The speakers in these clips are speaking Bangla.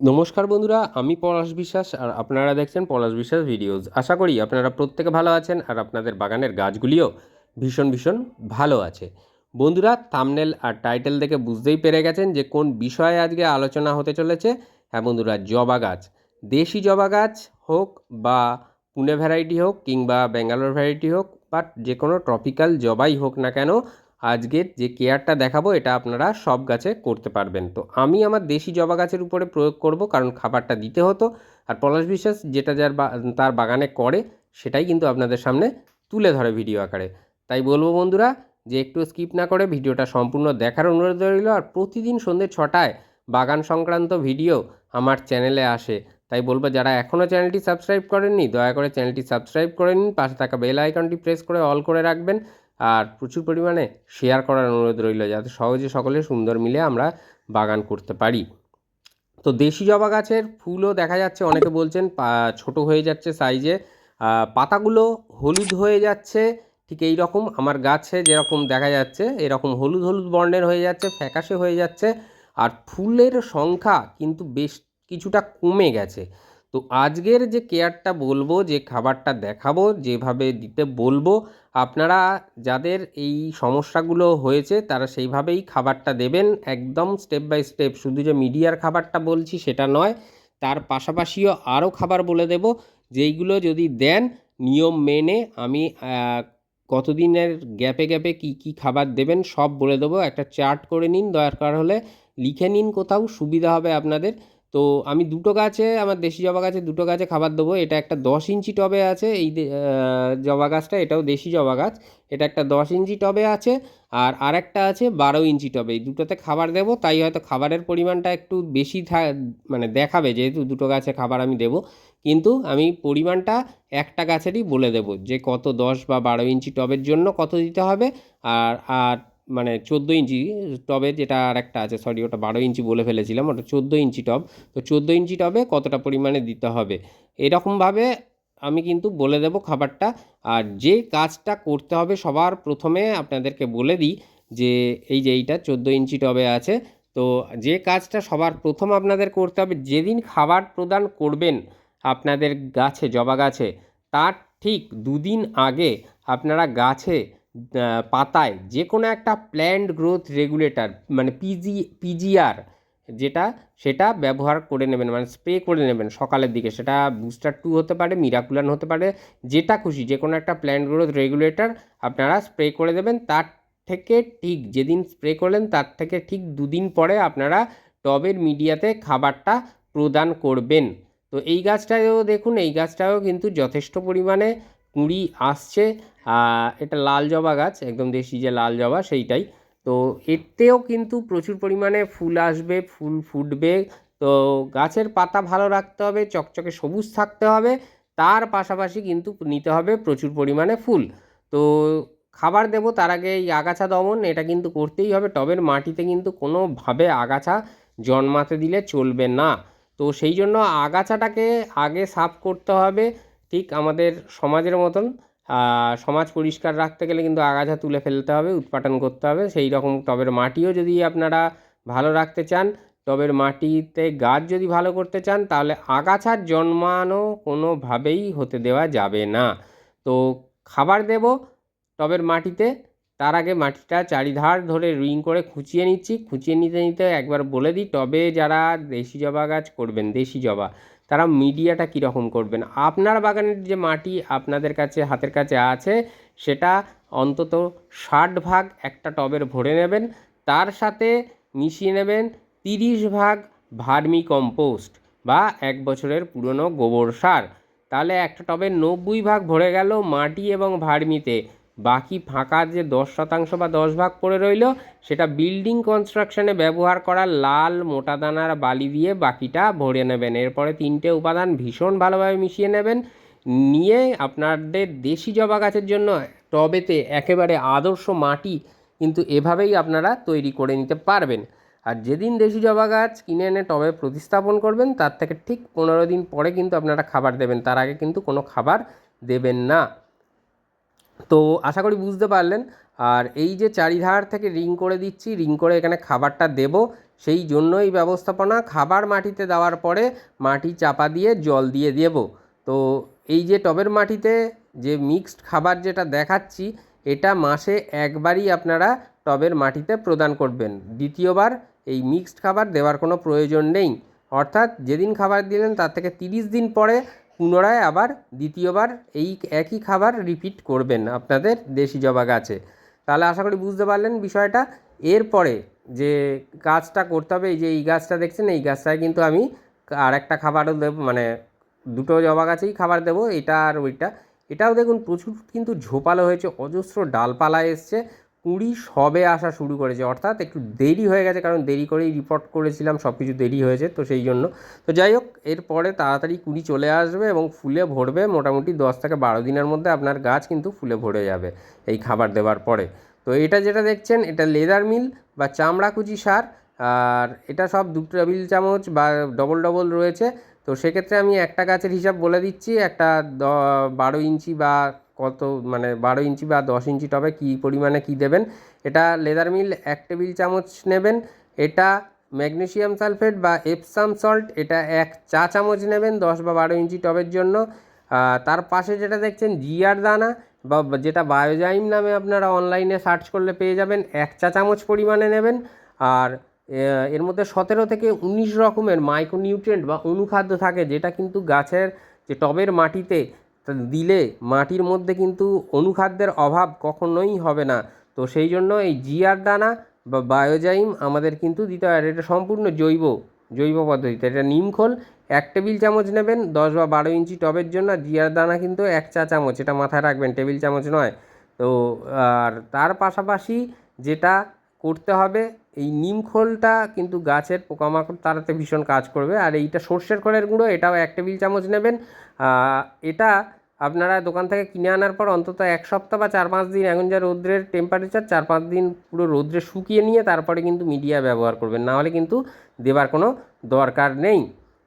নমস্কার বন্ধুরা, আমি পলাশ বিশ্বাস আর আপনারা দেখছেন পলাশ বিশ্বাস ভিডিওস। আশা করি আপনারা প্রত্যেকে ভালো আছেন আর আপনাদের বাগানের গাছগুলিও ভীষণ ভীষণ ভালো আছে। বন্ধুরা থামনেল আর টাইটেল দেখে বুঝতেই পেরে গেছেন যে কোন বিষয়ে আজকে আলোচনা হতে চলেছে। হ্যাঁ বন্ধুরা, জবা গাছ। দেশি জবা গাছ হোক বা পুনে ভ্যারাইটি হোক কিংবা ব্যাঙ্গালোর ভ্যারাইটি হোক বা যে কোনো ট্রপিক্যাল জবাই হোক না কেন আজকের যে কেয়ারটা দেখাবো, এটা আপনারা সব গাছে করতে পারবেন। তো আমি আমার দেশি জবা গাছের উপরে প্রয়োগ করব, কারণ খাবারটা দিতে হতো। আর পলাশ বিশ্বাস যেটা যার তার বাগানে করে, সেটাই কিন্তু আপনাদের সামনে তুলে ধরে ভিডিও আকারে। তাই বলব বন্ধুরা, যে একটু স্কিপ না করে ভিডিওটা সম্পূর্ণ দেখার অনুরোধ রইল, আর প্রতিদিন সন্ধ্যে ছটায় বাগান সংক্রান্ত ভিডিও আমার চ্যানেলে আসে। তাই বলব, যারা এখনও চ্যানেলটি সাবস্ক্রাইব করেননি, দয়া করে চ্যানেলটি সাবস্ক্রাইব করে নিন, পাশে থাকা বেল আইকনটি প্রেস করে অল করে রাখবেন আর প্রচুর পরিমাণে শেয়ার করার অনুরোধ রইল, যাতে সহজে সকলে সুন্দর মিলে আমরা বাগান করতে পারি। তো দেশি জবা গাছের ফুলও দেখা যাচ্ছে, অনেকে বলছেন ছোট হয়ে যাচ্ছে সাইজে পাতাগুলো হলুদ হয়ে যাচ্ছে, ঠিক এই রকম। আমার গাছে যেরকম দেখা যাচ্ছে, এরকম হলুদ হলুদ বর্ণের হয়ে যাচ্ছে, ফ্যাকাশে হয়ে যাচ্ছে। আর ফুলের সংখ্যা কিন্তু বেশ কিছুটা কমে গেছে। তো আজকের যে কেয়ারটা বলব, যে খাবারটা দেখাবো, যেভাবে দিতে বলব আপনারা যাদের এই সমস্যাগুলো হয়েছে, তারা সেইভাবেই খাবারটা দেবেন। একদম স্টেপ বাই স্টেপ শুধু যে মিডিয়ার খাবারটা বলছি সেটা নয়, তার পাশাপাশিও আরও খাবার বলে দেব, যেইগুলো যদি দেন, নিয়ম মেনে আমি কতদিনের গ্যাপে গ্যাপে কি কি খাবার দেবেন, সব বলে দেবো। একটা চার্ট করে নিন, দরকার হলে লিখে নিন কোথাও, সুবিধা হবে আপনাদের। তো আমি দুটো গাছে, আমার দেশি জবা গাছে দুটো গাছে খাবার দেবো। এটা একটা দশ ইঞ্চি টবে আছে, এই জবা গাছটা, এটাও দেশি জবা গাছ। এটা একটা দশ ইঞ্চি টবে আছে, আর আরেকটা আছে বারো ইঞ্চি টবে। এই দুটোতে খাবার দেবো, তাই হয়তো খাবারের পরিমাণটা একটু বেশি থা মানে দেখাবে, যেহেতু দুটো গাছে খাবার আমি দেবো। কিন্তু আমি পরিমাণটা একটা গাছেরই বলে দেবো, যে কত দশ বা বারো ইঞ্চি টবের জন্য কত দিতে হবে, আর আর মানে চোদ্দ ইঞ্চি টবে যেটা আর একটা আছে সরি ওটা বারো ইঞ্চি বলে ফেলেছিলাম, ওটা চোদ্দ ইঞ্চি টব। তো চোদ্দ ইঞ্চি টবে কতটা পরিমাণে দিতে হবে? এরকমভাবে আমি কিন্তু বলে দেবো খাবারটা। আর যে কাজটা করতে হবে সবার প্রথমে আপনাদেরকে বলে দিই যে, এই যে এইটা চোদ্দ ইঞ্চি টবে আছে, তো যে কাজটা সবার প্রথম আপনাদের করতে হবে, যেদিন খাবার প্রদান করবেন আপনাদের গাছে, জবা গাছে, তার ঠিক দুদিন আগে আপনারা গাছে পাতায় যে কোনো একটা প্ল্যান্ট গ্রোথ রেগুলেটর মানে পিজি পিজিআর যেটা, সেটা ব্যবহার করে নেবেন মানে স্প্রে করে নেবেন সকালের দিকে। সেটা বুস্টার টু হতে পারে মিরাকুলান হতে পারে, যেটা খুশি যে কোনো একটা প্ল্যান্ট গ্রোথ রেগুলেটর আপনারা স্প্রে করে দেবেন। তার থেকে ঠিক যেদিন স্প্রে করলেন, তার থেকে ঠিক দুদিন পরে আপনারা টবের মিডিয়াতে খাবারটা প্রদান করবেন। তো এই গাছটাও দেখুন, এই গাছটাও কিন্তু যথেষ্ট পরিমাণে কুঁড়ি আসছে। এটা লাল জবা গাছ, একদম দেশি যে লাল জবা সেইটাই। তো এতেও কিন্তু প্রচুর পরিমাণে ফুল আসবে, ফুল ফুটবে। তো গাছের পাতা ভালো রাখতে হবে, চকচকে সবুজ থাকতে হবে। তার পাশাপাশি কিন্তু নিতে হবে প্রচুর পরিমাণে ফুল। তো খাবার দেব তার আগে এই আগাছা দমন, এটা কিন্তু করতেই হবে। টবের মাটিতে কিন্তু কোনোভাবে আগাছা জন্মাতে দিলে চলবে না। তো সেই জন্য আগাছাটাকে আগে সাফ করতে হবে। ঠিক আমাদের সমাজের মতন। সমাজ পরিষ্কার রাখতে গেলে কিন্তু আগাছা তুলে ফেলতে হবে, উৎপাটন করতে হবে। সেই রকম টবের মাটিও যদি আপনারা ভালো রাখতে চান, টবের মাটিতে গাছ যদি ভালো করতে চান, তাহলে আগাছার জন্মানো কোনোভাবেই হতে দেওয়া যাবে না। তো খাবার দেব টবের মাটিতে, তার আগে মাটিটা চারিধার ধরে রিং করে খুঁচিয়ে নিচ্ছি। খুঁচিয়ে নিতে নিতে একবার বলে দিই, টবে যারা দেশি জবা গাছ করবেন, দেশি জবা তারা মিডিয়াটা কীরকম করবেন? আপনার বাগানের যে মাটি আপনাদের কাছে, হাতের কাছে আছে, সেটা অন্তত ষাট ভাগ একটা টবের ভরে নেবেন। তার সাথে মিশিয়ে নেবেন তিরিশ ভাগ ভার্মি কম্পোস্ট বা এক বছরের পুরনো গোবর সার। তাহলে একটা টবের নব্বই ভাগ ভরে গেল মাটি এবং ভার্মিতে। বাকি ফাঁকা যে দশ শতাংশ বা দশ ভাগ পড়ে রইল, সেটা বিল্ডিং কনস্ট্রাকশনে ব্যবহার করা লাল মোটা দানার বালি দিয়ে বাকিটা ভরে নেবেন। এরপরে তিনটে উপাদান ভীষণ ভালোভাবে মিশিয়ে নেবেন। নিয়ে আপনাদের দেশি জবা গাছের জন্য টবেতে একেবারে আদর্শ মাটি কিন্তু এভাবেই আপনারা তৈরি করে নিতে পারবেন। আর যেদিন দেশি জবা গাছ কিনে এনে টবে প্রতিস্থাপন করবেন, তার থেকে ঠিক পনেরো দিন পরে কিন্তু আপনারা খাবার দেবেন। তার আগে কিন্তু কোনো খাবার দেবেন না। তো আশা করি বুঝতে পারলেন। আর এই যে চারিধার থেকে রিং করে দিচ্ছি, রিং করে এখানে খাবারটা দেব। সেই জন্যই ব্যবস্থাপনা, খাবার মাটিতে দেওয়ার পরে মাটি চাপা দিয়ে জল দিয়ে দেব। তো এই যে টবের মাটিতে যে মিক্সড খাবার যেটা দেখাচ্ছি, এটা মাসে একবারই আপনারা টবের মাটিতে প্রদান করবেন। দ্বিতীয়বার এই মিক্সড খাবার দেওয়ার কোনো প্রয়োজন নেই। অর্থাৎ যেদিন খাবার দিলেন, তার থেকে তিরিশ দিন পরে পুনরায় আবার দ্বিতীয়বার এই একই খাবার রিপিট করবেন আপনাদের দেশি জবা গাছে। তাহলে আশা করি বুঝতে পারলেন বিষয়টা। এরপরে যে কাজটা করতে হবে, এই যে এই গাছটা দেখছেন, এই গাছটায় কিন্তু আমি আর একটা খাবারও দেবো মানে দুটো জবা গাছেই খাবার দেবো, এটা আর ওইটা। এটাও দেখুন প্রচুর কিন্তু ঝোপালো হয়েছে, অজস্র ডালপালা এসছে। কুঁড়ি সবে আসা শুরু করেছে, অর্থাৎ একটু দেরি হয়ে গেছে, কারণ দেরি করেই রিপোর্ট করেছিলাম সব কিছু দেরি হয়েছে, তো সেই জন্য। তো যাই হোক, এরপরে তাড়াতাড়ি কুঁড়ি চলে আসবে এবং ফুলে ভরবে মোটামুটি দশ থেকে বারো দিনের মধ্যে আপনার গাছ কিন্তু ফুলে ভরে যাবে এই খাবার দেওয়ার পরে। তো এটা যেটা দেখছেন, এটা লেদার মিল বা চামড়াকুচি সার, আর এটা সব দু টেবিল চামচ বা ডবল ডবল রয়েছে। তো সেক্ষেত্রে আমি একটা গাছের হিসাব বলে দিচ্ছি, একটা দ, বারো ইঞ্চি বা কত মানে বারো ইঞ্চি বা দশ ইঞ্চি টবে কী পরিমাণে কী দেবেন? এটা লেদার মিল এক টেবিল চামচ নেবেন, এটা ম্যাগনেসিয়াম সালফেট বা এপসাম সল্ট, এটা এক চা চামচ নেবেন দশ বা বারো ইঞ্চি টবের জন্য। তার পাশে যেটা দেখছেন জিয়ার দানা বা যেটা বায়োজাইম নামে আপনারা অনলাইনে সার্চ করলে পেয়ে যাবেন, এক চা চামচ পরিমাণে নেবেন। আর এর মধ্যে সতেরো থেকে উনিশ রকমের মাইক্রোনিউট্রিয়েন্ট বা অনুখাদ্য থাকে, যেটা কিন্তু গাছের যে টবের মাটিতে দিলে মাটির মধ্যে কিন্তু অনুখাদ্যের অভাব কখনোই হবে না। তো সেই জন্য এই জিয়ার দানা বা বায়োজাইম আমাদের কিন্তু দিতে হয়। আর এটা সম্পূর্ণ জৈব জৈব পদ্ধতিতে। এটা নিমখোল এক টেবিল চামচ নেবেন, দশ বা বারো ইঞ্চি টবের জন্য। জিয়ার দানা কিন্তু এক চা চামচ, এটা মাথায় রাখবেন, টেবিল চামচ নয়। তো আর তার পাশাপাশি যেটা করতে হবে, এই নিমখোলটা কিন্তু গাছের পোকামাকড় তাড়াতে ভীষণ কাজ করবে। আর এইটা সর্ষের খোলের গুঁড়ো, এটাও এক টেবিল চামচ নেবেন। এটা আপনারা দোকান থেকে কিনে আনার পর অন্তত এক সপ্তাহ বা চার পাঁচ দিন এখন যা রৌদ্রের টেম্পারেচার চার পাঁচ দিন পুরো রৌদ্রে শুকিয়ে নিয়ে তারপরে কিন্তু মিডিয়া ব্যবহার করবেন। নাহলে কিন্তু দেবার কোনো দরকার নেই।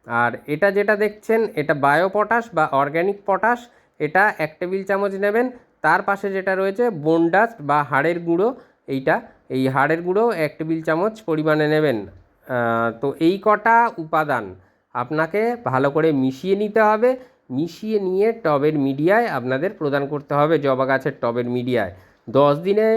আর এটা যেটা দেখছেন, এটা বায়ো পটাশ বা অর্গ্যানিক পটাশ এটা এক টেবিল চামচ নেবেন। তার পাশে যেটা রয়েছে বোনডাস্ট বা হাড়ের গুঁড়ো, এইটা, এই হাড়ের গুঁড়ো এক টেবিল চামচ পরিমাণে নেবেন। তো এই কটা উপাদান আপনাকে ভালো করে মিশিয়ে নিতে হবে। মিশিয়ে নিয়ে টবের মিডিয়ায় আপনাদের প্রদান করতে হবে জবা গাছের টবের মিডিয়ায়। দশ দিনে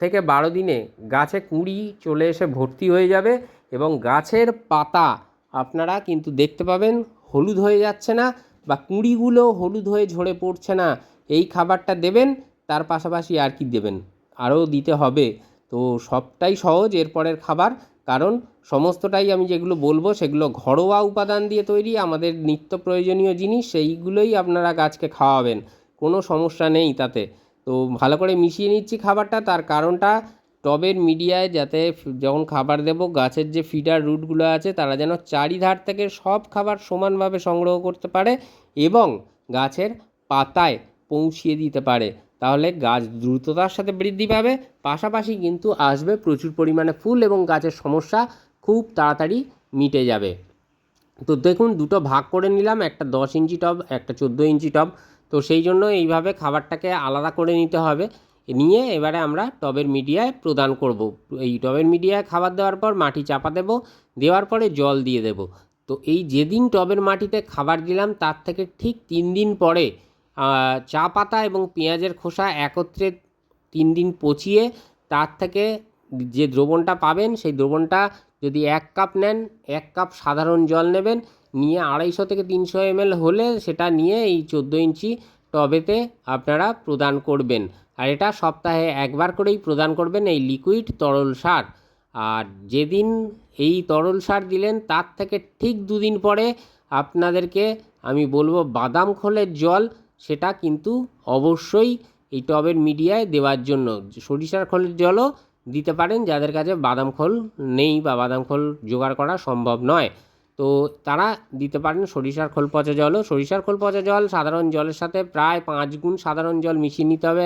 থেকে বারো দিনে গাছে কুঁড়ি চলে এসে ভর্তি হয়ে যাবে এবং গাছের পাতা আপনারা কিন্তু দেখতে পাবেন হলুদ হয়ে যাচ্ছে না বা কুঁড়িগুলো হলুদ হয়ে ঝরে পড়ছে না। এই খাবারটা দেবেন, তার পাশাপাশি আর কি দেবেন? আরও দিতে হবে। তো সবটাই সহজ, এরপরের খাবার কারণ সমস্তটাই আমি যেগুলো বলব সেগুলো ঘরোয়া উপাদান দিয়ে তৈরি আমাদের নিত্য প্রয়োজনীয় জিনিস, সেইগুলোই আপনারা গাছকে খাওয়াবেন। কোনো সমস্যা নেই তাতে। তো ভালো করে মিশিয়ে নিচ্ছি খাবারটা, তার কারণটা টবের মিডিয়ায় যাতে যখন খাবার দেব, গাছের যে ফিডার রুটগুলো আছে, তারা যেন চারিধার থেকে সব খাবার সমানভাবে সংগ্রহ করতে পারে এবং গাছের পাতায় পৌঁছিয়ে দিতে পারে। তাহলে গাছ দ্রুততার সাথে বৃদ্ধি পাবে, পাশাপাশি কিন্তু আসবে প্রচুর পরিমাণে ফুল এবং গাছের সমস্যা খুব তাড়াতাড়ি মিটে যাবে। তো দেখুন, দুটো ভাগ করে নিলাম, একটা দশ ইঞ্চি টব, একটা চোদ্দ ইঞ্চি টব। তো সেই জন্য এইভাবে খাবারটাকে আলাদা করে নিতে হবে। নিয়ে এবারে আমরা টবের মিডিয়ায় প্রদান করব। এই টবের মিডিয়ায় খাবার দেওয়ার পর মাটি চাপা দেব, দেওয়ার পরে জল দিয়ে দেব। তো এই যেদিন টবের মাটিতে খাবার দিলাম, তার থেকে ঠিক তিন দিন পরে চা পাতা এবং পেঁয়াজের খোসা একত্রে তিন দিন পচিয়ে তার থেকে যে দ্রবণটা পাবেন, সেই দ্রবণটা যদি এক কাপ নেন, এক কাপ সাধারণ জল নেবেন, নিয়ে আড়াইশো থেকে তিনশো এমএল হলে সেটা নিয়ে এই চোদ্দ ইঞ্চি টবেতে আপনারা প্রদান করবেন। আর এটা সপ্তাহে একবার করেই প্রদান করবেন এই লিকুইড তরল সার। আর যেদিন এই তরল সার দিলেন, তার থেকে ঠিক দুদিন পরে আপনাদেরকে আমি বলব বাদাম খোলের জল সেটা কিন্তু অবশ্যই এই টবের মিডিয়ায় দেওয়ার জন্য। সরিষার খোলের জলও দিতে পারেন যাদের কাছে বাদাম খোল নেই বা বাদাম খোল জোগাড় করা সম্ভব নয়। তো তারা দিতে পারেন সরিষার খোল পচা জলও। সরিষার খোল পচা জল সাধারণ জলের সাথে প্রায় পাঁচ গুণ সাধারণ জল মিশিয়ে নিতে হবে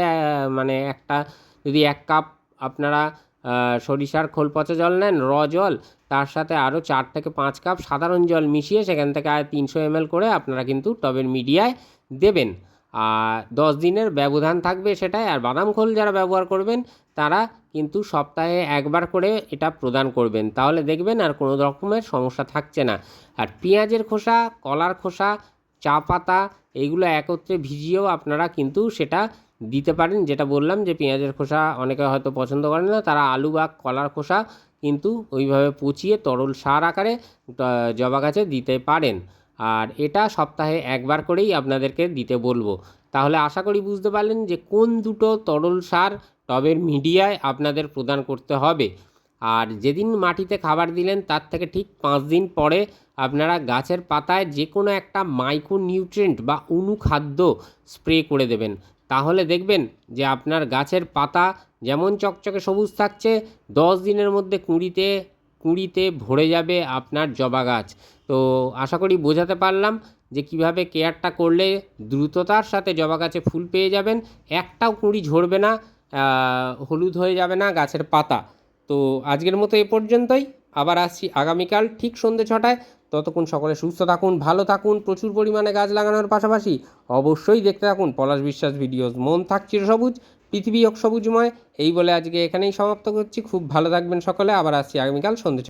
মানে একটা যদি এক কাপ আপনারা সরিষার খোল পচা জল নেন, র জল তার সাথে আরও চার থেকে পাঁচ কাপ সাধারণ জল মিশিয়ে সেখান থেকে আর তিনশো এমএল করে আপনারা কিন্তু টবের মিডিয়ায় দেবেন। আর দশ দিনের ব্যবধান থাকবে সেটাই। আর বাদাম খোল যারা ব্যবহার করবেন, তারা কিন্তু সপ্তাহে একবার করে এটা প্রদান করবেন। তাহলে দেখবেন আর কোনো রকমের সমস্যা থাকছে না। আর পেঁয়াজের খোসা, কলার খোসা, চা পাতা এইগুলো একত্রে ভিজিয়েও আপনারা কিন্তু সেটা দিতে পারেন। যেটা বললাম যে পেঁয়াজের খোসা অনেকে হয়তো পছন্দ করেন না, তারা আলু বা কলার খোসা কিন্তু ওইভাবে পচিয়ে তরল সার আকারে জবা গাছে দিতে পারেন। আর এটা সপ্তাহে একবার করেই আপনাদেরকে দিতে বলব। তাহলে আশা করি বুঝতে পারলেন যে কোন দুটো তরল সার টবের মিডিয়ায় আপনাদের প্রদান করতে হবে। আর যেদিন মাটিতে খাবার দিলেন, তার থেকে ঠিক পাঁচ দিন পরে আপনারা গাছের পাতায় যে কোনো একটা মাইক্রো নিউট্রিয়েন্ট বা অনুখাদ্য স্প্রে করে দেবেন। তাহলে দেখবেন যে আপনার গাছের পাতা যেমন চকচকে সবুজ থাকছে, দশ দিনের মধ্যে কুঁড়িতে কুঁড়িতে ভরে যাবে আপনার জবা গাছ। তো আশা করি বোঝাতে পারলাম যে কীভাবে কেয়ারটা করলে দ্রুততার সাথে জবা গাছে ফুল পেয়ে যাবেন। একটাও কুঁড়ি ঝরবে না হলুদ হয়ে যাবে না গাছের পাতা। তো আজকের মতো এ পর্যন্তই। আবার আসছি আগামীকাল ঠিক সন্ধ্যে ছটায়। ততক্ষণ সকলে সুস্থ থাকুন, ভালো থাকুন, প্রচুর পরিমাণে গাছ লাগানোর পাশাপাশি অবশ্যই দেখতে থাকুন পলাশ বিশ্বাস ভিডিওস। মন থাক সবুজ, পৃথিবী সবুজময়। এই বলে আজকে এখানেই সমাপ্ত করছি। খুব ভালো থাকবেন সকলে। আবার আসছি আগামীকাল সন্ধ্যে